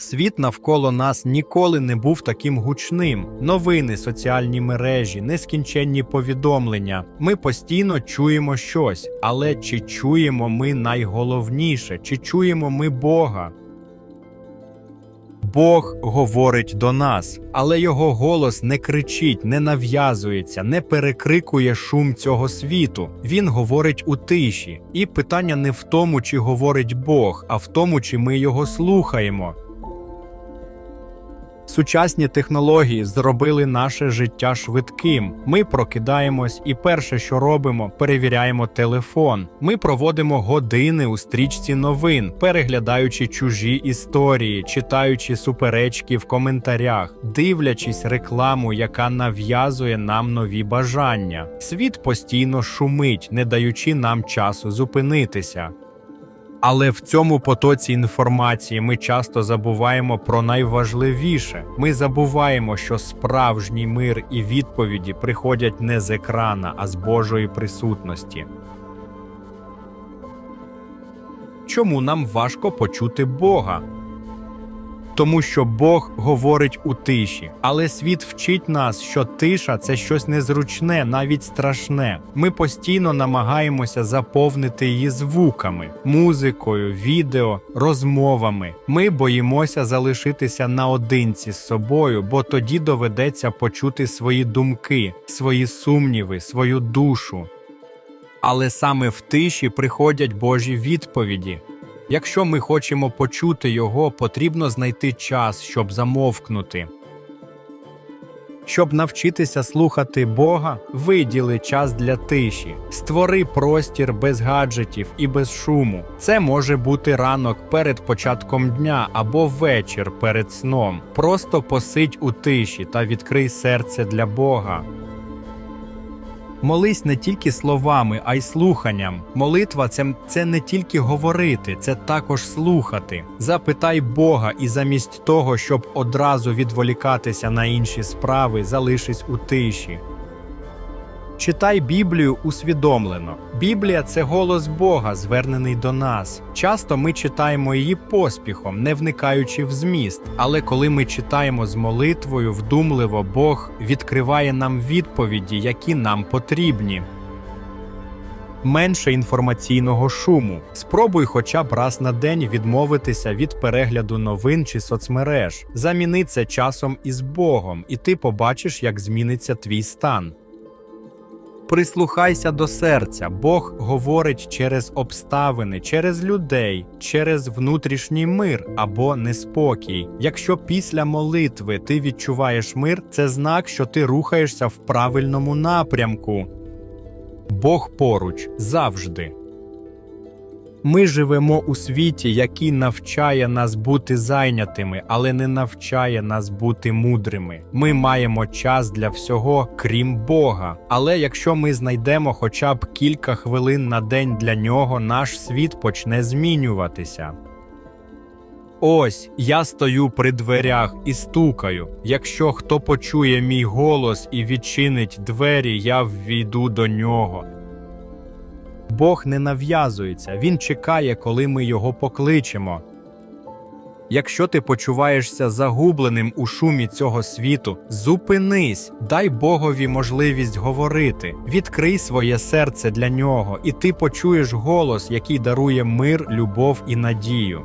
Світ навколо нас ніколи не був таким гучним. Новини, соціальні мережі, нескінченні повідомлення. Ми постійно чуємо щось, але чи чуємо ми найголовніше, чи чуємо ми Бога? Бог говорить до нас, але його голос не кричить, не нав'язується, не перекрикує шум цього світу. Він говорить у тиші. І питання не в тому, чи говорить Бог, а в тому, чи ми його слухаємо. Сучасні технології зробили наше життя швидким. Ми прокидаємось, і перше, що робимо, перевіряємо телефон. Ми проводимо години у стрічці новин, переглядаючи чужі історії, читаючи суперечки в коментарях, дивлячись рекламу, яка нав'язує нам нові бажання. Світ постійно шумить, не даючи нам часу зупинитися. Але в цьому потоці інформації ми часто забуваємо про найважливіше. Ми забуваємо, що справжній мир і відповіді приходять не з екрана, а з Божої присутності. Чому нам важко почути Бога? Тому що Бог говорить у тиші, але світ вчить нас, що тиша це щось незручне, навіть страшне. Ми постійно намагаємося заповнити її звуками, музикою, відео, розмовами. Ми боїмося залишитися наодинці з собою, бо тоді доведеться почути свої думки, свої сумніви, свою душу. Але саме в тиші приходять Божі відповіді. Якщо ми хочемо почути його, потрібно знайти час, щоб замовкнути. Щоб навчитися слухати Бога, виділи час для тиші, створи простір без гаджетів і без шуму. Це може бути ранок перед початком дня або вечір перед сном. Просто посидь у тиші та відкрий серце для Бога. Молись не тільки словами, а й слуханням. Молитва це, це не тільки говорити, це також слухати. Запитай Бога, і замість того, щоб одразу відволікатися на інші справи, залишись у тиші. Читай Біблію усвідомлено. Біблія це голос Бога, звернений до нас. Часто ми читаємо її поспіхом, не вникаючи в зміст. Але коли ми читаємо з молитвою, вдумливо Бог відкриває нам відповіді, які нам потрібні. Менше інформаційного шуму. Спробуй хоча б раз на день відмовитися від перегляду новин чи соцмереж. Заміни це часом із Богом, і ти побачиш, як зміниться твій стан. Прислухайся до серця. Бог говорить через обставини, через людей, через внутрішній мир або неспокій. Якщо після молитви ти відчуваєш мир, це знак, що ти рухаєшся в правильному напрямку. Бог поруч завжди. Ми живемо у світі, який навчає нас бути зайнятими, але не навчає нас бути мудрими. Ми маємо час для всього, крім Бога. Але якщо ми знайдемо хоча б кілька хвилин на день для нього, наш світ почне змінюватися. Ось я стою при дверях і стукаю. Якщо хто почує мій голос і відчинить двері, я ввійду до нього. Бог не нав'язується, Він чекає, коли ми його покличемо. Якщо ти почуваєшся загубленим у шумі цього світу, зупинись, дай Богові можливість говорити, відкрий своє серце для нього, і ти почуєш голос, який дарує мир, любов і надію.